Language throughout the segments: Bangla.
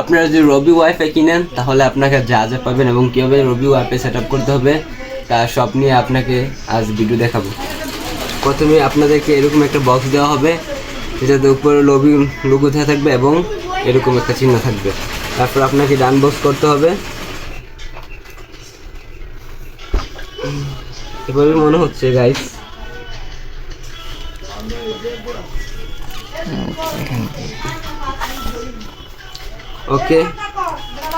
আপনারা যদি রবি ওয়াইফাই কিনেন, তাহলে আপনাকে যা যা পাবেন এবং কীভাবে রবি ওয়াইফাই সেট করতে হবে, তা সব নিয়ে আপনাকে আজ ভিডিও দেখাবো। প্রথমে আপনাদেরকে এরকম একটা বক্স দেওয়া হবে, যেটাতে উপরে লবি লোগো দেওয়া থাকবে এবং এরকম একটা চিহ্ন থাকবে। তারপর আপনাকে ডান বক্স করতে হবে। এভাবে মনে হচ্ছে গাইস ওকে,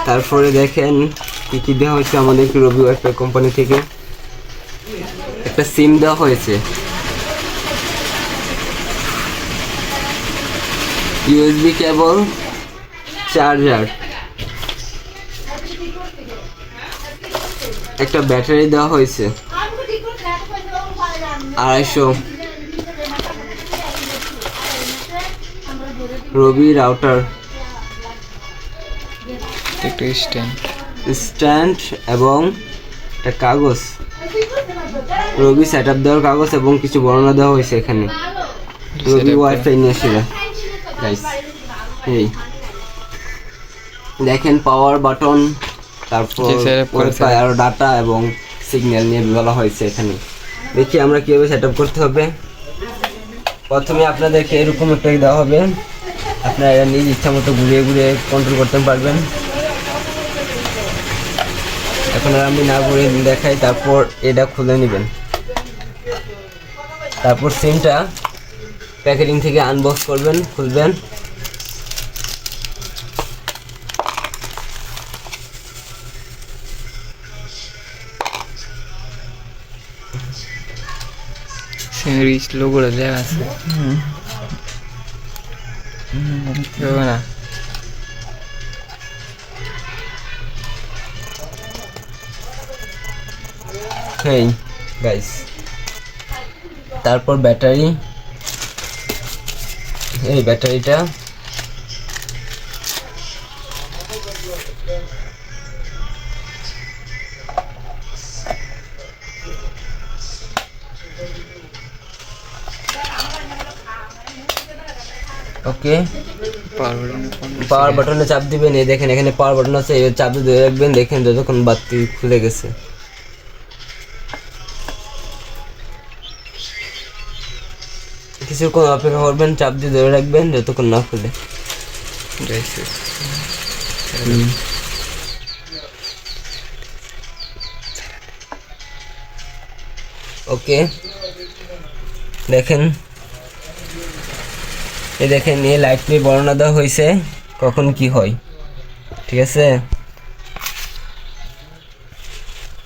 তারপরে দেখেন কি কি দেওয়া হয়েছে আমাদেরকে রবি ওয়াইফাই কোম্পানি থেকে। একটা সিম দেওয়া হয়েছে। ইউএসবি কেবল চার্জার একটা ব্যাটারি দেওয়া হয়েছে। আড়াইশো। রবি রাউটার একটা স্ট্যান্ড স্ট্যান্ড এবং একটা কাগজ। রবি সেট আপ দেওয়ার কাগজ এবং কিছু বর্ণনা দেওয়া হয়েছে এখানে। রবি ওয়াইফাই নিয়ে এসেছিল গাইস এই। দেখেন পাওয়ার বাটন তারপর ওয়াইফাই আর ডাটা এবং সিগন্যাল নিয়ে বলা হয়েছে এখানে। দেখি আমরা কীভাবে সেট আপ করতে হবে। প্রথমে আপনাদেরকে এরকম একটা দেওয়া হবে। আপনারা নিজ ইচ্ছা মতো ঘুরিয়ে ঘুরিয়ে কন্ট্রোল করতে পারবেন। আর আমি না ঘুরিয়ে দেখাই তারপর এটা খুলে নেবেন। তারপর সিমটা প্যাকেটিং থেকে আনবক্স করবেন খুলবেন। রিচ লোগোটা দেওয়া আছে। না। হেই গাইস তারপর ব্যাটারি। এই ব্যাটারিটা। ওকে পাওয়ার বাটনে চাপ দিবেন। এই দেখেন এখানে পাওয়ার বাটন আছে এই চাপ দিয়ে রাখবেন। দেখেন যতক্ষণ বাতি খুলে গেছে। কিছুক্ষণ অপেক্ষা করবেন, চাপ দিয়ে ধরে রাখবেন, যতক্ষণ না খুলে। ওকে। দেখেন। এই দেখেন, এই লাইট নিয়ে বর্ণনা দেওয়া হয়েছে কখন কি হয়। ঠিক আছে?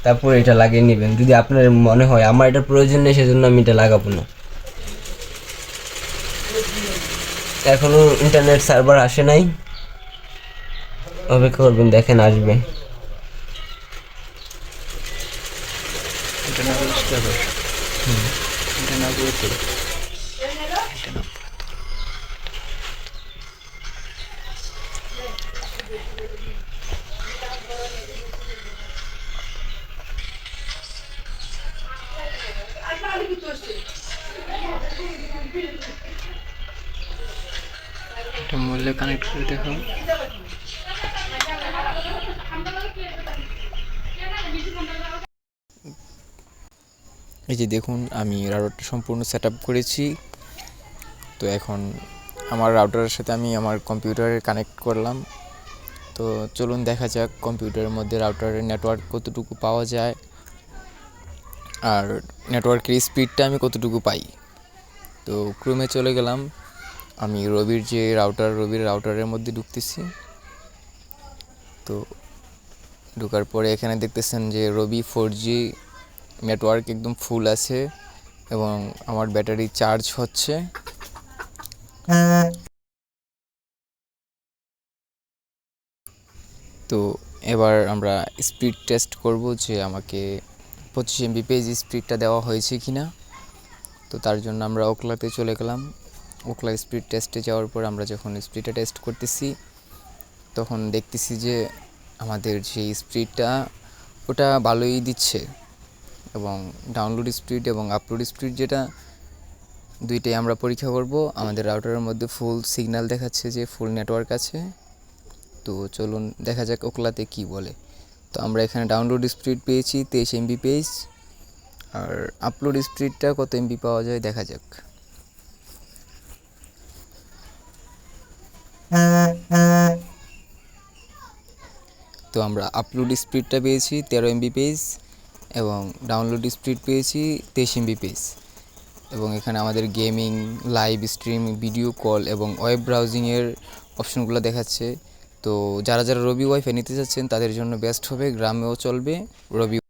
তারপর এটা লাগিয়ে নেবেন। যদি আপনার মনে হয়, আমার এটা প্রয়োজন নেই, সেজন্য আমি এটা লাগাবো না। এখনও ইন্টারনেট সার্ভার আসে নাই। অপেক্ষা করবেন দেখেন আসবে। এটা মূল্য কানেক্ট করে এই যে দেখুন, আমি রাউটারটা সম্পূর্ণ সেট করেছি। তো এখন আমার রাউটারের সাথে আমি আমার কম্পিউটারে কানেক্ট করলাম। তো চলুন দেখা যাক কম্পিউটারের মধ্যে রাউটারের নেটওয়ার্ক কতটুকু পাওয়া যায়। আর নেটওয়ার্কের স্পিডটা আমি কতটুকু পাই। তো ক্রমে চলে গেলাম। আমি রবির যে রাউটার রবির রাউটারের মধ্যে ঢুকতেছি। তো ঢোকার পরে এখানে দেখতেছেন যে রবি ফোর জি নেটওয়ার্ক একদম ফুল আছে এবং আমার ব্যাটারি চার্জ হচ্ছে। তো এবার আমরা স্পিড টেস্ট করব যে আমাকে পঁচিশ এমবি পেজ স্পিডটা দেওয়া হয়েছে কি না তো তার জন্য আমরা ওকলাতে চলে গেলাম। ওকলা স্পিড টেস্টে যাওয়ার পর আমরা যখন স্পিডটা টেস্ট করতেছি, তখন দেখতেছি যে আমাদের যে স্পিডটা ওটা ভালোই দিচ্ছে। এবং ডাউনলোড স্পিড এবং আপলোড স্পিড যেটা, দুইটাই আমরা পরীক্ষা করব। আমাদের রাউটারের মধ্যে ফুল সিগন্যাল দেখাচ্ছে যে ফুল নেটওয়ার্ক আছে। তো চলুন দেখা যাক ওকলাতে কি বলে। তো আমরা এখানে ডাউনলোড স্পিড পেয়েছি, তেইশ এমবি পেজ আর আপলোড স্পিডটা কত এমবি পাওয়া যায় দেখা যাক। তো আমরা আপলোড স্পিডটা পেয়েছি, তেরো এমবি পেজ এবং ডাউনলোড স্পিড পেয়েছি, তেইশ এমবি পেজ এবং এখানে আমাদের gaming live stream video call এবং ওয়েব ব্রাউজিংয়ের অপশনগুলো দেখাচ্ছে। তো যারা যারা রবি ওয়াইফাই নিতে চাচ্ছেন, তাদের জন্য বেস্ট হবে, গ্রামেও চলবে, রবি